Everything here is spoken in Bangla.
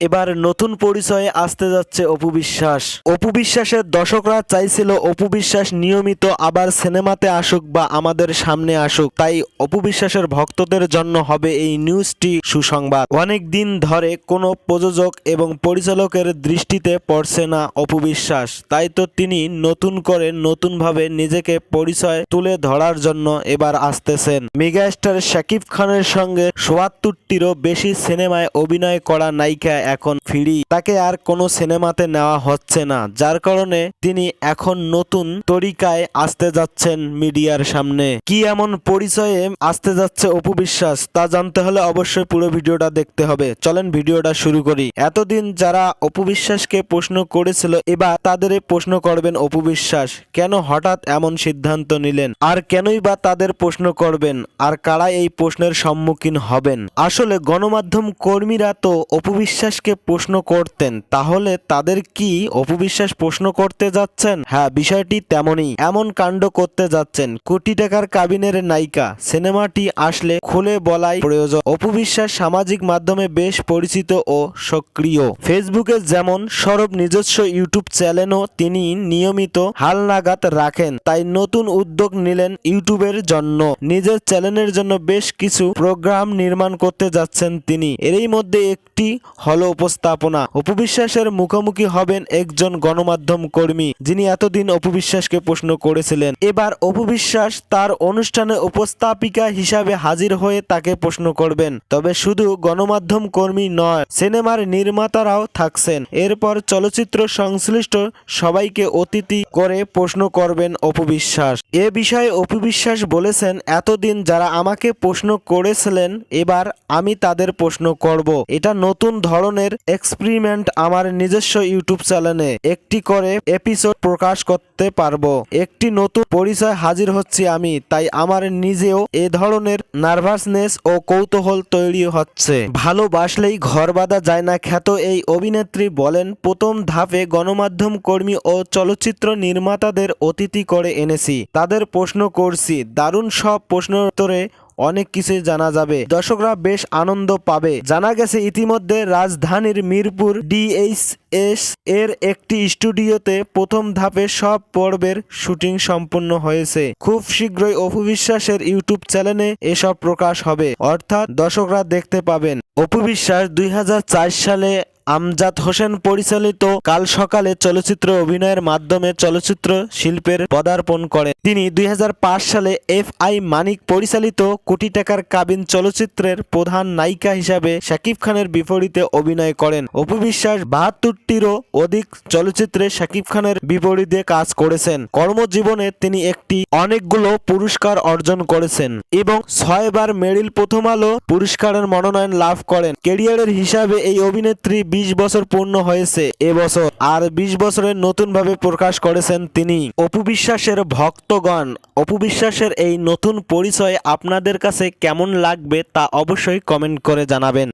এবার নতুন পরিচয়ে আসতে যাচ্ছে অপু বিশ্বাস। অপু বিশ্বাসের দর্শকরা চাইছিল অপু বিশ্বাস নিয়মিত আবার সিনেমাতে আসুক বা আমাদের সামনে আসুক। তাই অপু বিশ্বাসের ভক্তদের জন্য হবে এই নিউজটি সুসংবাদ। অনেক দিন ধরে কোনো প্রযোজক এবং পরিচালকের দৃষ্টিতে পড়ছে না অপু বিশ্বাস। তাই তো তিনি নতুন করে নতুনভাবে নিজেকে পরিচয় তুলে ধরার জন্য এবার আসতেছেন। মেগাস্টার শাকিব খানের সঙ্গে সোয়াত্তরটিরও বেশি সিনেমায় অভিনয় করা নায়িকা এখন ফিরি। তাকে আর কোনো সিনেমাতে নেওয়া হচ্ছে না। যার কারণে তিনি এখন নতুন তরিকায় আসতে যাচ্ছেন মিডিয়ার সামনে। কি এমন পরিচয়ে আসতে যাচ্ছে অপু বিশ্বাস, তা জানতে হলে অবশ্যই পুরো ভিডিওটা দেখতে হবে। চলেন ভিডিওটা শুরু করি। এতদিন যারা অপু বিশ্বাসকে প্রশ্ন করেছিল, এবার তাদের প্রশ্ন করবেন অপু বিশ্বাস। কেন হঠাৎ এমন সিদ্ধান্ত নিলেন? আর কেনই বা তাদের প্রশ্ন করবেন? আর কারা এই প্রশ্নের সম্মুখীন হবেন? আসলে গণমাধ্যম কর্মীরা তো অপু বিশ্বাসকে প্রশ্ন করতেন, তাহলে তাদের কি অপবিশ্বাস প্রশ্ন করতে যাচ্ছেন? হ্যাঁ বিষয়টি তেমনই। এমন কাণ্ড করতে যাচ্ছেন। কোটি টাকার কাবিনের নায়িকা, সিনেমাটি আসলে খুলে বলাই প্রয়োজন। অপবিশ্বাস সামাজিক মাধ্যমে বেশ পরিচিত ও সক্রিয়। ফেসবুকে যেমন সরব নিজস্ব ইউটিউব চ্যানেলও তিনি নিয়মিত হালনাগাদ রাখেন, তাই নতুন উদ্যোগ নিলেন ইউটিউবের জন্য। নিজের চ্যানেলের জন্য বেশ কিছু প্রোগ্রাম নির্মাণ করতে যাচ্ছেন তিনি। এরই মধ্যে একটি হলো উপস্থাপনা। অপবিশ্বাসের মুখোমুখি হবেন একজন গণমাধ্যম কর্মী, যিনি এতদিন অপবিশ্বাসকে প্রশ্ন করেছিলেন। এবার অপবিশ্বাস তার অনুষ্ঠানে উপস্থাপিকা হিসাবে হাজির হয়ে তাকে প্রশ্ন করবেন। তবে শুধু গণমাধ্যম কর্মী নয়, সিনেমার নির্মাতারাও থাকছেন। এরপর চলচ্চিত্র সংশ্লিষ্ট সবাইকে অতিথি করে প্রশ্ন করবেন অপবিশ্বাস। এ বিষয়ে অপবিশ্বাস বলেছেন, এতদিন যারা আমাকে প্রশ্ন করেছিলেন, এবার আমি তাদের প্রশ্ন করব। এটা নতুন ধরনের এক্সপেরিমেন্ট আমার নিজস্ব ইউটিউব চ্যানেলে একটি করে এপিসোড প্রকাশ করতে পারব। একটি নতুন পরিচয় হাজির হচ্ছি আমি, তাই আমার নিজেও এ ধরনের নার্ভাসনেস ও কৌতূহল তৈরি হচ্ছে। ভালোবাসলেই ঘর বাঁধা যায় না, খ্যাত এই অভিনেত্রী বলেন, প্রথম ধাপে গণমাধ্যম কর্মী ও চলচ্চিত্র নির্মাতাদের অতিথি করে এনেছি, তাদের প্রশ্ন করছি, দারুণ সব প্রশ্নের উত্তরে অনেক কিছুই জানা যাবে। দর্শকরা বেশ আনন্দ পাবে। জানা গেছে ইতিমধ্যে রাজধানীর মিরপুর ডিএইচএস এর একটি স্টুডিওতে প্রথম ধাপে সব পর্বের শুটিং সম্পন্ন হয়েছে। খুব শীঘ্রই অপু বিশ্বাসের ইউটিউব চ্যানেলে এসব প্রকাশ হবে। অর্থাৎ দর্শকরা দেখতে পাবেন। অপু বিশ্বাস দুই হাজার চার সালে আমজাদ হোসেন পরিচালিত কাল সকালে চলচ্চিত্র অভিনয়ের মাধ্যমে চলচ্চিত্র শিল্পের পদার্পণ করেন। তিনি দুই হাজার পাঁচ সালে এফ আই মানিক পরিচালিত কোটি টাকার কাবিন চলচ্চিত্রের প্রধান নায়িকা হিসাবে শাকিব খানের বিপরীতে অভিনয় করেন। অপু বিশ্বাস বাহাত্তরটিরও অধিক চলচ্চিত্রে শাকিব খানের বিপরীতে কাজ করেছেন। কর্মজীবনে তিনি একটি অনেকগুলো পুরস্কার অর্জন করেছেন এবং ছয়বার মেরিল প্রথম আলো পুরস্কারের মনোনয়ন লাভ করেন। কেরিয়ারের হিসাবে এই অভিনেত্রী বিশ বছর পূর্ণ হয়েছে এবছর আর বিশ বছরের নতুনভাবে প্রকাশ করেছেন তিনি। অপু বিশ্বাসের ভক্তগণ, অপু বিশ্বাসের এই নতুন পরিচয় আপনাদের কাছে কেমন লাগবে তা অবশ্যই কমেন্ট করে জানাবেন।